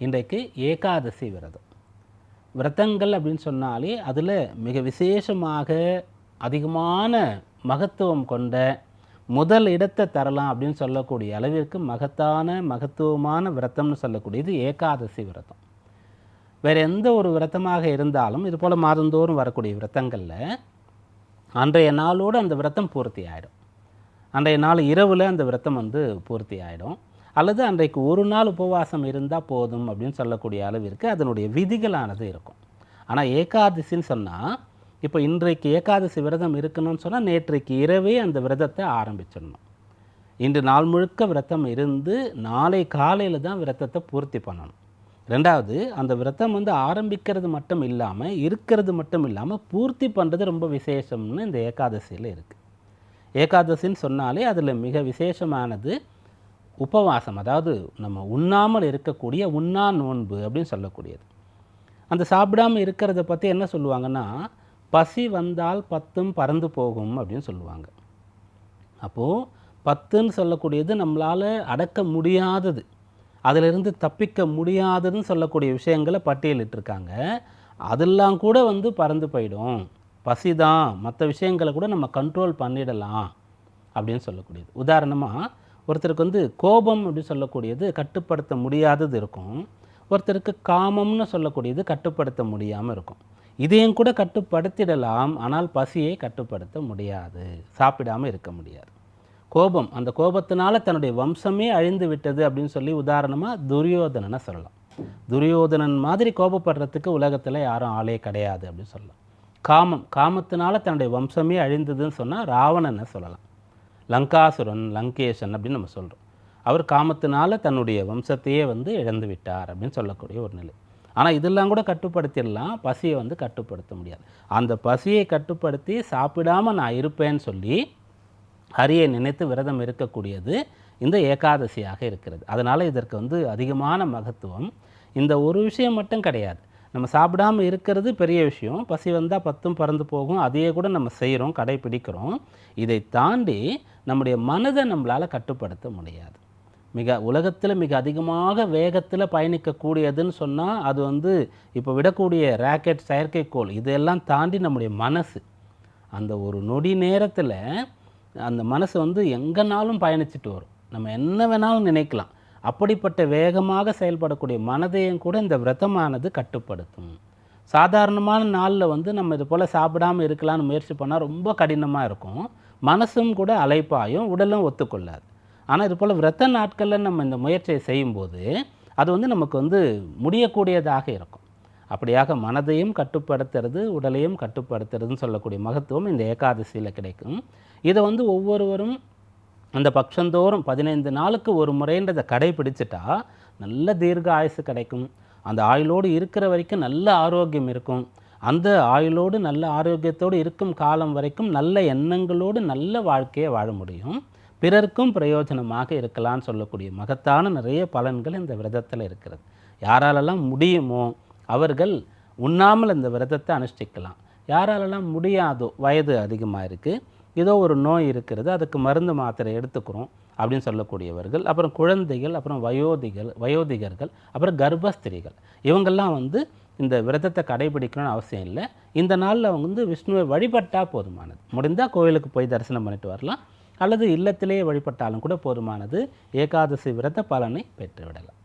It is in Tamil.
இன்றைக்கு ஏகாதசி விரதம். விரதங்கள் அப்படின்னு சொன்னாலே அதில் மிக விசேஷமாக அதிகமான மகத்துவம் கொண்ட முதல் இடத்தை தரலாம் அப்படின்னு சொல்லக்கூடிய அளவிற்கு மகத்தான மகத்துவமான விரதம்னு சொல்லக்கூடியது ஏகாதசி விரதம். வேறு எந்த ஒரு விரதமாக இருந்தாலும் இது போல் மாதந்தோறும் வரக்கூடிய விரதங்களில் அன்றைய நாளோடு அந்த விரதம் பூர்த்தி ஆகிடும் அன்றைய நாள் இரவில் அந்த விரதம் வந்து பூர்த்தி ஆகிடும் அல்லது அன்றைக்கு ஒரு நாள் உபவாசம் இருந்தால் போதும் அப்படின்னு சொல்லக்கூடிய அளவிற்கு அதனுடைய விதிகளானது இருக்கும். ஆனால் ஏகாதசின்னு சொன்னால் இப்போ இன்றைக்கு ஏகாதசி விரதம் இருக்கணும்னு சொன்னால் நேற்றைக்கு இரவே அந்த விரதத்தை ஆரம்பிச்சிடணும். இன்று நாள் முழுக்க விரதம் இருந்து நாளை காலையில் தான் விரதத்தை பூர்த்தி பண்ணணும். ரெண்டாவது அந்த விரதம் வந்து ஆரம்பிக்கிறது மட்டும் இல்லாமல் இருக்கிறது மட்டும் இல்லாமல் பூர்த்தி பண்ணுறது ரொம்ப விசேஷம்னு இந்த ஏகாதசியில் இருக்குது ஏகாதசின்னு சொன்னாலே அதில் மிக விசேஷமானது உபவாசம் அதாவது நம்ம உண்ணாமல் இருக்கக்கூடிய உண்ணா நோன்பு அப்படின்னு சொல்லக்கூடியது. அந்த சாப்பிடாமல் இருக்கிறத பற்றி என்ன சொல்லுவாங்கன்னா பசி வந்தால் பத்தும் பறந்து போகும் அப்படின்னு சொல்லுவாங்க. அப்போது பத்துன்னு சொல்லக்கூடியது நம்மளால் அடக்க முடியாதது. அதிலிருந்து தப்பிக்க முடியாததுன்னு சொல்லக்கூடிய விஷயங்களை பட்டியலிட்டிருக்காங்க. அதெல்லாம் கூட வந்து பறந்து போயிடும். பசி தான். மற்ற விஷயங்களை கூட நம்ம கண்ட்ரோல் பண்ணிடலாம் அப்படின்னு சொல்லக்கூடியது. உதாரணமாக ஒருத்தருக்கு வந்து கோபம் அப்படின்னு சொல்லக்கூடியது கட்டுப்படுத்த முடியாதது இருக்கும். ஒருத்தருக்கு காமம்னு சொல்லக்கூடியது கட்டுப்படுத்த முடியாமல் இருக்கும். இதையும் கூட கட்டுப்படுத்திடலாம் ஆனால் பசியை கட்டுப்படுத்த முடியாது. சாப்பிடாமல் இருக்க முடியாது. கோபம் அந்த கோபத்தினால தன்னுடைய வம்சமே அழிந்து விட்டது அப்படின்னு சொல்லி உதாரணமாக துரியோதனனை சொல்லலாம். துரியோதனன் மாதிரி கோபப்படுறதுக்கு உலகத்தில் யாரும் ஆளே கிடையாது அப்படின்னு சொல்லலாம். காமம் காமத்தினால தன்னுடைய வம்சமே அழிந்ததுன்னு சொன்னால் ராவணனை சொல்லலாம். லங்காசுரன் லங்கேசன் அப்படின்னு நம்ம சொல்கிறோம் அவர் காமத்தினால தன்னுடைய வம்சத்தையே வந்து இழந்து விட்டார் அப்படின்னு சொல்லக்கூடிய ஒரு நிலை. ஆனால் இதெல்லாம் கூட கட்டுப்படுத்திடலாம். பசியை வந்து கட்டுப்படுத்த முடியாது. அந்த பசியை கட்டுப்படுத்தி சாப்பிடாம நான் இருப்பேன்னு சொல்லி ஹரியை நினைத்து விரதம் இருக்கக்கூடியது இந்த ஏகாதசியாக இருக்கிறது. அதனால் இதற்கு வந்து அதிகமான மகத்துவம். இந்த ஒரு விஷயம் மட்டும் கிடையாது. நம்ம சாப்பிடாம இருக்கிறது பெரிய விஷயம். பசி வந்தால் பத்தும் பறந்து போகும். அதையே கூட நம்ம செய்கிறோம் கடைப்பிடிக்கிறோம் இதை தாண்டி நம்முடைய மனதை நம்மளால் கட்டுப்படுத்த முடியாது. மிக உலகத்தில் மிக அதிகமாக வேகத்தில் பயணிக்கக்கூடியதுன்னு சொன்னால் அது வந்து இப்போ விடக்கூடிய ராக்கெட் செயற்கைக்கோள் இதெல்லாம் தாண்டி நம்முடைய மனசு. அந்த ஒரு நொடி நேரத்தில் அந்த மனசு வந்து எங்கேனாலும் பயணிச்சுட்டு வரும். நம்ம என்ன வேணாலும் நினைக்கலாம். அப்படிப்பட்ட வேகமாக செயல்படக்கூடிய மனதையும் கூட இந்த விரதமானது கட்டுப்படுத்தும். சாதாரணமான நாளில் வந்து நம்ம இது போல் சாப்பிடாமல் இருக்கலாம்னு முயற்சி பண்ணால் ரொம்ப கடினமாக இருக்கும். மனசும் கூட அலைப்பாயும் உடலும் ஒத்துக்கொள்ளாது. ஆனால் இது போல் விரத நாட்களில் நம்ம இந்த முயற்சியை செய்யும்போது அது வந்து நமக்கு வந்து முடியக்கூடியதாக இருக்கும். அப்படியாக மனதையும் கட்டுப்படுத்துறது உடலையும் கட்டுப்படுத்துறதுன்னு சொல்லக்கூடிய மகத்துவம் இந்த ஏகாதசியில் கிடைக்கும். இதை வந்து ஒவ்வொருவரும் அந்த பட்சந்தோறும் பதினைந்து நாளுக்கு ஒரு முறைன்றதை கடைபிடிச்சிட்டா நல்ல தீர்க்க ஆயுசு கிடைக்கும். அந்த ஆயுளோடு இருக்கிற வரைக்கும் நல்ல ஆரோக்கியம் இருக்கும். அந்த ஆயுளோடு நல்ல ஆரோக்கியத்தோடு இருக்கும் காலம் வரைக்கும் நல்ல எண்ணங்களோடு நல்ல வாழ்க்கையை வாழ முடியும். பிறருக்கும் பிரயோஜனமாக இருக்கலாம்னு சொல்லக்கூடிய மகத்தான நிறைய பலன்கள் இந்த விரதத்தில் இருக்கிறது. யாராலெல்லாம் முடியுமோ அவர்கள் உண்ணாமல் இந்த விரதத்தை அனுஷ்டிக்கலாம். யாராலெல்லாம் முடியாதோ வயது அதிகமாக இருக்குது ஏதோ ஒரு நோய் இருக்கிறது அதுக்கு மருந்து மாத்திரை எடுத்துக்கிறோம். அப்படின்னு சொல்லக்கூடியவர்கள் அப்புறம் குழந்தைகள் அப்புறம் வயோதிகள் வயோதிகர்கள் அப்புறம் கர்ப்பஸ்திரிகள். இவங்கெல்லாம் வந்து இந்த விரதத்தை கடைபிடிக்கணும்னு அவசியம் இல்லை. இந்த நாளில் அவங்க வந்து விஷ்ணுவை வழிபட்டால் போதுமானது. முடிந்தால் கோயிலுக்கு போய் தரிசனம் பண்ணிட்டு வரலாம். அல்லது இல்லத்திலேயே வழிபட்டாலும் கூட போதுமானது. ஏகாதசி விரத பலனை பெற்றுவிடலாம்.